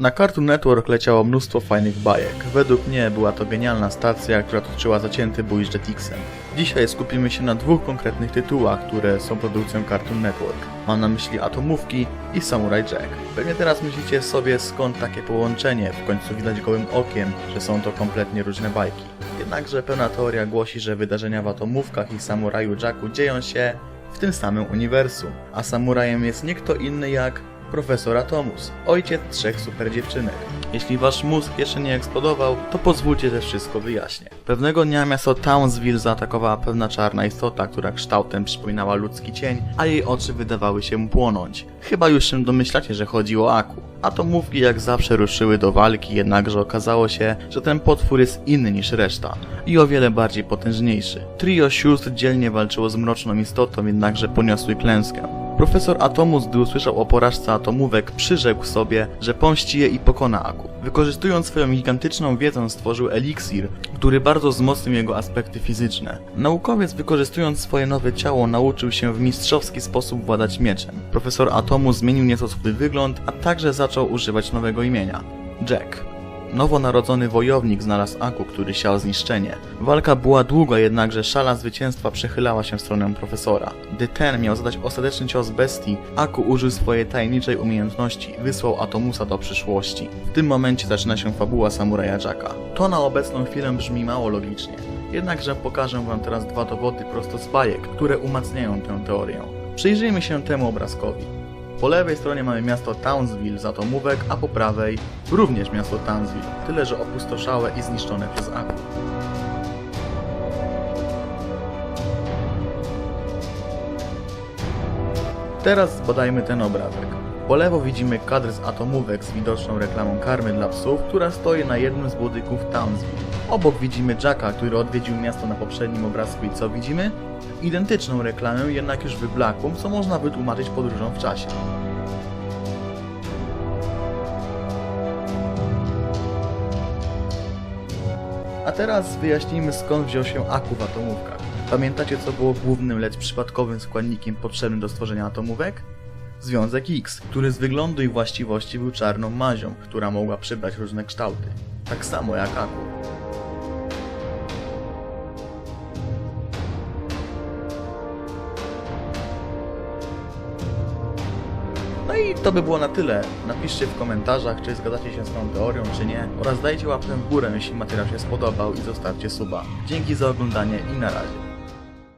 Na Cartoon Network leciało mnóstwo fajnych bajek. Według mnie była to genialna stacja, która toczyła zacięty bój z Jetixem. Dzisiaj skupimy się na dwóch konkretnych tytułach, które są produkcją Cartoon Network. Mam na myśli Atomówki i Samurai Jack. Pewnie teraz myślicie sobie skąd takie połączenie, w końcu widać gołym okiem, że są to kompletnie różne bajki. Jednakże pewna teoria głosi, że wydarzenia w Atomówkach i Samuraju Jacku dzieją się w tym samym uniwersum, a samurajem jest nie kto inny jak profesor Atomus, ojciec trzech super dziewczynek. Jeśli wasz mózg jeszcze nie eksplodował, to pozwólcie, że wszystko wyjaśnię. Pewnego dnia miasto Townsville zaatakowała pewna czarna istota, która kształtem przypominała ludzki cień, a jej oczy wydawały się płonąć. Chyba już się domyślacie, że chodzi o Aku. Atomówki jak zawsze ruszyły do walki, jednakże okazało się, że ten potwór jest inny niż reszta i o wiele bardziej potężniejszy. Trio sióstr dzielnie walczyło z mroczną istotą, jednakże poniosły klęskę. Profesor Atomus, gdy usłyszał o porażce atomówek, przyrzekł sobie, że pomści je i pokona Aku. Wykorzystując swoją gigantyczną wiedzę stworzył eliksir, który bardzo wzmocnił jego aspekty fizyczne. Naukowiec wykorzystując swoje nowe ciało nauczył się w mistrzowski sposób władać mieczem. Profesor Atomus zmienił nieco swój wygląd, a także zaczął używać nowego imienia. Jack. Nowonarodzony wojownik znalazł Aku, który siał zniszczenie. Walka była długa, jednakże szala zwycięstwa przechylała się w stronę profesora. Gdy ten miał zadać ostateczny cios bestii, Aku użył swojej tajemniczej umiejętności i wysłał Atomusa do przyszłości. W tym momencie zaczyna się fabuła samuraja Jacka. To na obecną chwilę brzmi mało logicznie. Jednakże pokażę wam teraz dwa dowody prosto z bajek, które umacniają tę teorię. Przyjrzyjmy się temu obrazkowi. Po lewej stronie mamy miasto Townsville z atomówek, a po prawej również miasto Townsville, tyle że opustoszałe i zniszczone przez Aku. Teraz zbadajmy ten obrazek. Po lewo widzimy kadr z atomówek z widoczną reklamą karmy dla psów, która stoi na jednym z budynków Townsville. Obok widzimy Jacka, który odwiedził miasto na poprzednim obrazku i co widzimy? Identyczną reklamę, jednak już wyblakłą, co można wytłumaczyć podróżą w czasie. A teraz wyjaśnijmy skąd wziął się Aku w atomówkach. Pamiętacie co było głównym, lecz przypadkowym składnikiem potrzebnym do stworzenia atomówek? Związek X, który z wyglądu i właściwości był czarną mazią, która mogła przybrać różne kształty. Tak samo jak Aku. No i to by było na tyle. Napiszcie w komentarzach, czy zgadzacie się z tą teorią, czy nie. Oraz dajcie łapkę w górę, jeśli materiał się spodobał i zostawcie suba. Dzięki za oglądanie i na razie.